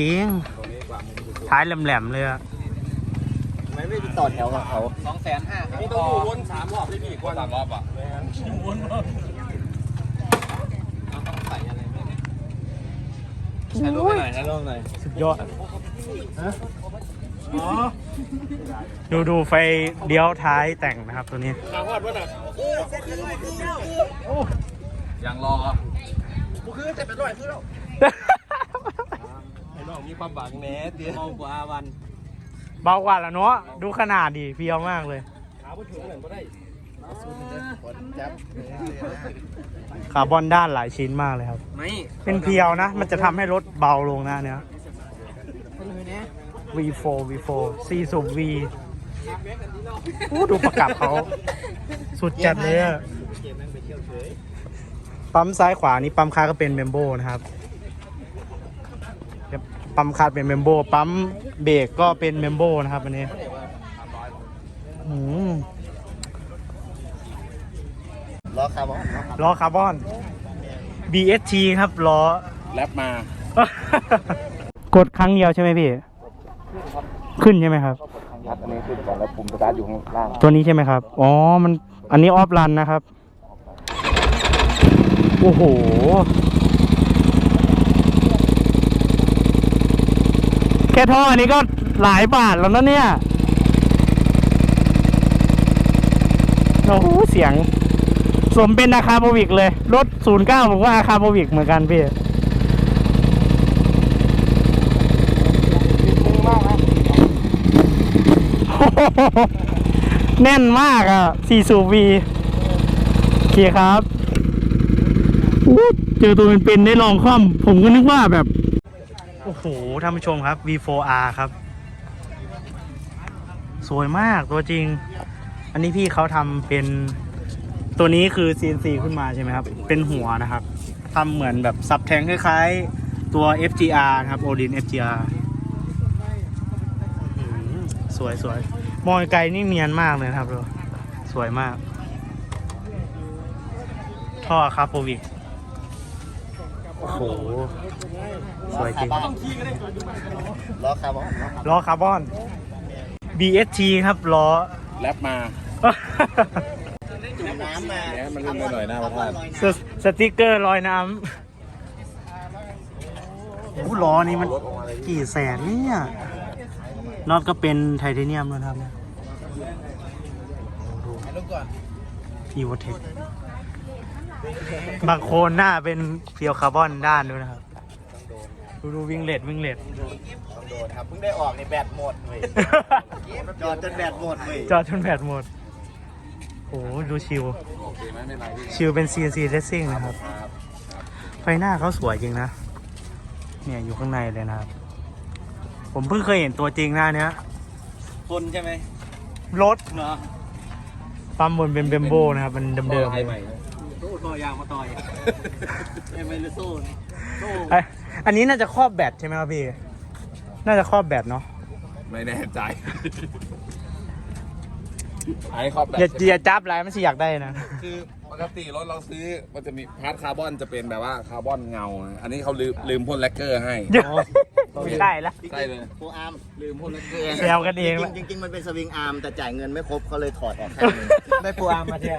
จริง ท้ายแหลมๆเลยอะไม่ไม่ต่อแถวกับเขาสองแสนห้าครับนี่ต้องอยู่วนสามรอบเลยพี่กว่าสามรอบอะใส่อะไรไม่ได้ใช้รูปหน่อยใช้รูปหน่อยสุดยอดดูดูไฟเลี้ยวท้ายแต่งนะครับตัวนี้ขาวอดวะน่ะยังรอกูคือแต่เป็นร้อยคือแล้ว ไอ้น้องมีความหวังแน่เดียวเมากว่าวันเบากว่าแล้วเนาะดูขนาดดีเพียวมากเลยขาวผู้ถึงหนึ่งก็ได้คาร์บอนด้านหลายชิ้นมากเลยครับไม่เป็นเพียวนะ มันจะทำให้รถเบาลงนะเนี่ย V4 V4 C สูบ V อู้ดูประกับเขา สุดจัดเลยอะปั๊มซ้ายขวานี้ปั๊มคาร์ก็เป็นเมมโบนะครับ ปั๊มคาร์เป็นเมมโบปั๊มเบรกก็เป็นเมมโบนะครับอันนี้อืมล้อคาร์บอนล้อคาร์บอน BST ครับล้อแรปมา กดครั้งเดียวใช่ไหมพี่ ขึ้นใช่ไหมครับ อันนี้ขึ้นก่อนแล้วปุ่มสตาร์ทอยู่ข้างล่าง ตัวนี้ใช่ไหมครับ อ๋อ มัน อันนี้ออฟรันนะครับ โอ้โห ค่ท่ออันนี้ก็หลายบาทแล้วนะเนี่ย โอ้โหเสียง สมเป็นอาคาโบวิกเลย รถ 09 ผมว่าอาคาโบวิกเหมือนกันพี่แน่นมากอะสี่สูบวีโอเคครับ เจอตัวเป็นๆได้ลองคล่อม ผมก็นึกว่าแบบ โอ้โหท่านผู้ชมครับ V4R ครับ สวยมากตัวจริง อันนี้พี่เขาทำเป็นตัวนี้คือ CNC ขึ้นมาใช่ไหมครับ เป็นหัวนะครับทำเหมือนแบบซับแทงคล้ายๆ ตัว FGR นะครับ Odin FGR สวยสวยมองไกลนี่เนียนมากเลยครับดูสวยมาก ท่อคาร์โปวิก โอ้โห สวยจริงล้อคาร์บอนล้อคาร์บอน BST ครับล้อ แรปมาจุ่มน้ำมาเนี่ยมันลื่นหน่อยๆหน้าพระธาตุสสติกเกอร์ลอยน้ำโอ้ล้อนี้มันกี่แสนเนี่ยน็อตก็เป็นไทเทเนียมด้วยนะครับเนี่ยอีวอเทค บางโคนหน้าเป็นเพียวคาร์บอนด้านด้วยนะครับ ดูดูวิ่งเลดวิ่งเลดต้องโดนครับเพิ่งได้ออกในแบตหมดเว้ยจอดจนแบตหมดเว้ยจอดจนแบตหมดโอ้โหดูชิวโอเคไหมไม่เป็นไรพี่ชิวเป็น CNC Racing นะครับครับ ไฟหน้าเขาสวยจริงนะ เนี่ยอยู่ข้างในเลยนะครับ ผมเพิ่งเคยเห็นตัวจริงหน้าเนี้ยคนใช่ไหมรถเนาะปั๊มบนเป็นเบมโบนะครับ มันเดิมๆไทเลยใหม่ ตู้ทอยางมาต่อยไม่ไม่รู้สู้สู้เอ้ยอันนี้น่าจะครอบแบตใช่ไหมครับพี่ น่าจะครอบแบตเนาะ ไม่แน่ใจ ไอ้ครอบแบบอย่าอย่าจับไรมันสิอยากได้นะ คือปกติรถเราซื้อมันจะมีพาร์ทคาร์บอนจะเป็นแบบว่าคาร์บอนเงานะอันนี้เขาลืมลืมพ่นแลกเกอร์ให้ ไม่ได้ละใช่เลยโฟอาร์มลืมพ่นแล้วเกินแซวกันเองละจริงๆจริงๆมันเป็นสวิงอาร์มแต่จ่ายเงินไม่ครบเขาเลยถอดออกแค่นึงได้ปูอาร์มมาเทีย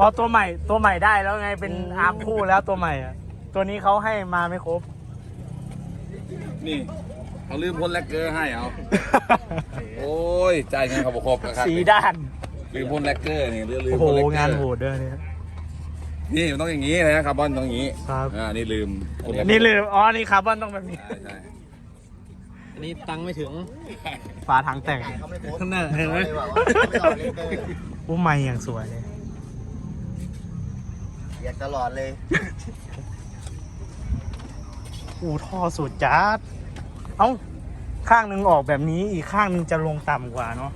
อ๋อตัวใหม่ตัวใหม่ได้แล้วไงเป็นอาร์มคู่แล้วตัวใหม่อะตัวนี้เขาให้มาไม่ครบ นี่เขาลืมพ่นแลกเกอร์ให้เอาโอ้ยจ่ายเงินเขาบอกครบนะครับสีด้าน ลืมพ่นแลกเกอร์นี่ลืมลืมโอ้โหพ่นแลกเกอร์งานโหดด้วยเนี่ย นี่มันต้องอย่างนี้นะคาร์บอนต้องอย่างนี้ครับ อ่านี่ลืมพ่แกเกอร์นี่ลืมอ๋อนี่คาร์บอนต้องแบบนี้ ใช่ใช่ อันนี้ตังค์ไม่ถึงฝาถังแต่งเขาไม่ครบข้างหน้าเห็นไหมเขาเลยบอกว่าเขาไม่ออกเลเตอร์อุ้มไม่อย่างสวยเลยอยากตลอดเลยอู้ท่อสุดจัดเอ้าข้างหนึ่งออกแบบนี้อีกข้างหนึ่งจะลงต่ำกว่าเนาะ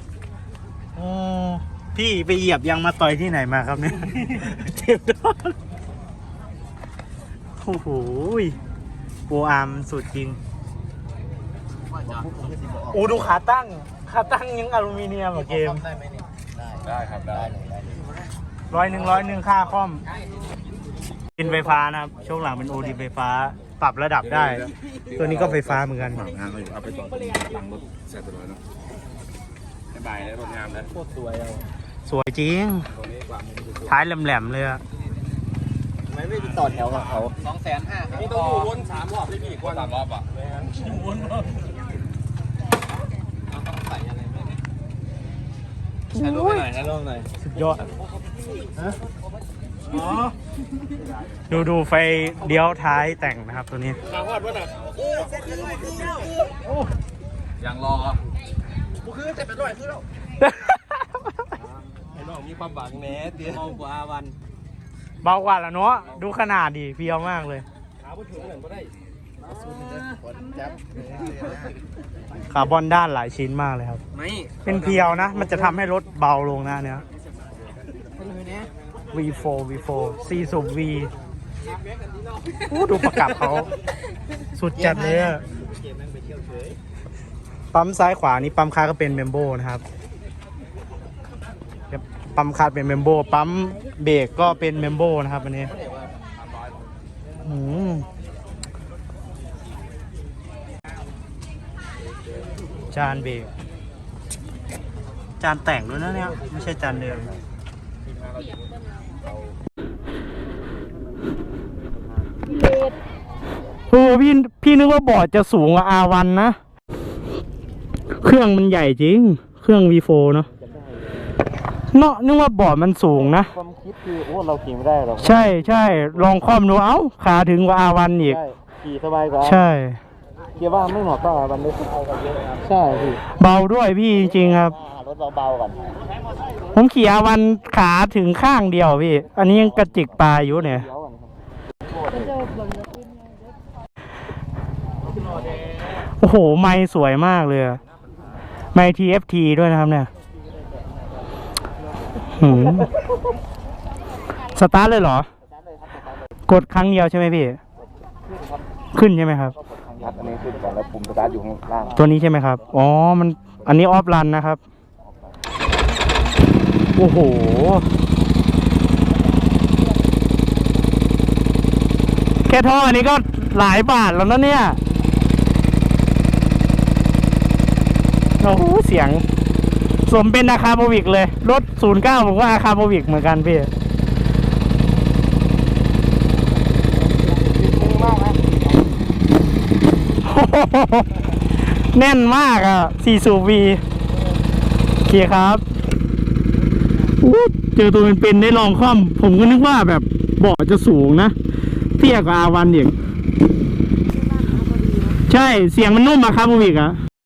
โอ้พี่ไปเหยียบยางมาต่อยที่ไหนมาครับเนี่ย เจ็บดอดโอ้โหโปรอาร์มสุดจริงโอ้ดูขาตั้ง ขาตั้งยังอลูมิเนียมอะเกม ได้ไหมนี่ได้ได้ครับได้ร้อยหนึ่งร้อยหนึ่งค่าคอมดินไฟฟ้านะครับ ช่วงหลังเป็นโอดีไฟฟ้า ปรับระดับได้ ตัวนี้ก็ไฟฟ้าเหมือนกัน งานเราอยู่เอาไปต่อหลังรถแซ่บไปเลยเนาะบายบายเลยรถงามเลยโคตรสวยเอาสวยจริง ท้ายแหลมๆเลยอะไมไม่ไปต่อแถวกับเขาสองแสนห้าครับนี่ต้องอยู่วนสามรอบได้พี่กว่าสามรอบอะต้องใส่อะไรไหม ถ่ายรูปหน่อยถ่ายรูปหน่อยสุดยอดดูดูไฟเลี้ยวท้ายแต่งนะครับตัวนี้ขาวัดวะน่ะยังรอกูคือแต่เป็นร้อยคือแล้วไอ้น้องมีความหวังแน่เดี๋ยวมองกว่าวัน เบากว่าแล้วเนาะดูขนาดดีเพียวมากเลยขาบ่ถึงหนึ่งก็ได้จับคาร์บอนด้านหลายชิ้นมากเลยครับ ไม่เป็นเพียวนะ มันจะทำให้รถเบาลงนะเนี่ย V4 V4 C สูบ V อู้ดูประกับเขา สุดจัดเลยอะปั๊มซ้ายขวานี้ปั๊มคาร์ก็เป็นเมมโบนะครับ ปั๊มคาร์เป็นเมมโบปั๊มเบรกก็เป็นเมมโบนะครับอันนี้ จานเบรกจานแต่งด้วยนะเนี่ยไม่ใช่จานเดิมโอ้พี่พี่นึกว่าบอร์ดจะสูงกว่า R1 นะ เครื่องมันใหญ่จริง เครื่อง V4 เนอะเนาะนึกว่าบอร์ดมันสูงนะความคิดคือโอ้เราขี่ไม่ได้หรอกใช่ใช่ลองคล่อมดูเอ้าขาถึงกว่า R1 อีกใช่ขี่สบายกว่าใช่ เกียร์ว่าไม่เหมาะกับวันนี้เอากันเยอะครับใช่พี่เบาด้วยพี่จริงๆครับ รถเบาๆก่อนผมขี่ R1 ขาถึงข้างเดียวพี่ อันนี้ยังกระจิกปลาอยู่เนี่ยเดี๋ยวก่อนครับโอ้โห ไม้สวยมากเลยอะไม้ TFT ด้วยนะครับเนี่ยหืมสตาร์ทเลยเหรอ กดครั้งเดียวใช่ไหมพี่ ขึ้นใช่ไหมครับ ครับอันนี้ขึ้นก่อนแล้วปุ่มสตาร์ทอยู่ข้างล่างตัวนี้ใช่ไหมครับ อ๋อ มัน อันนี้ออฟรันนะครับ โอ้โห แค่ท่ออันนี้ก็หลายบาทแล้วนะเนี่ย โอ้โห เสียง สมเป็นอาคาโบวิกเลย รถ09ผมว่าอาคาโบวิกเหมือนกันพี่ แน่นมากอะ4สูบวีโอเคครับเจอตัวเป็นๆได้ลองคล่อมผมก็นึกว่าแบบเบาะจะสูงนะเทียบกับอาวันอีกใช่เสียงมันนุ่มอะครับบูวิกอะ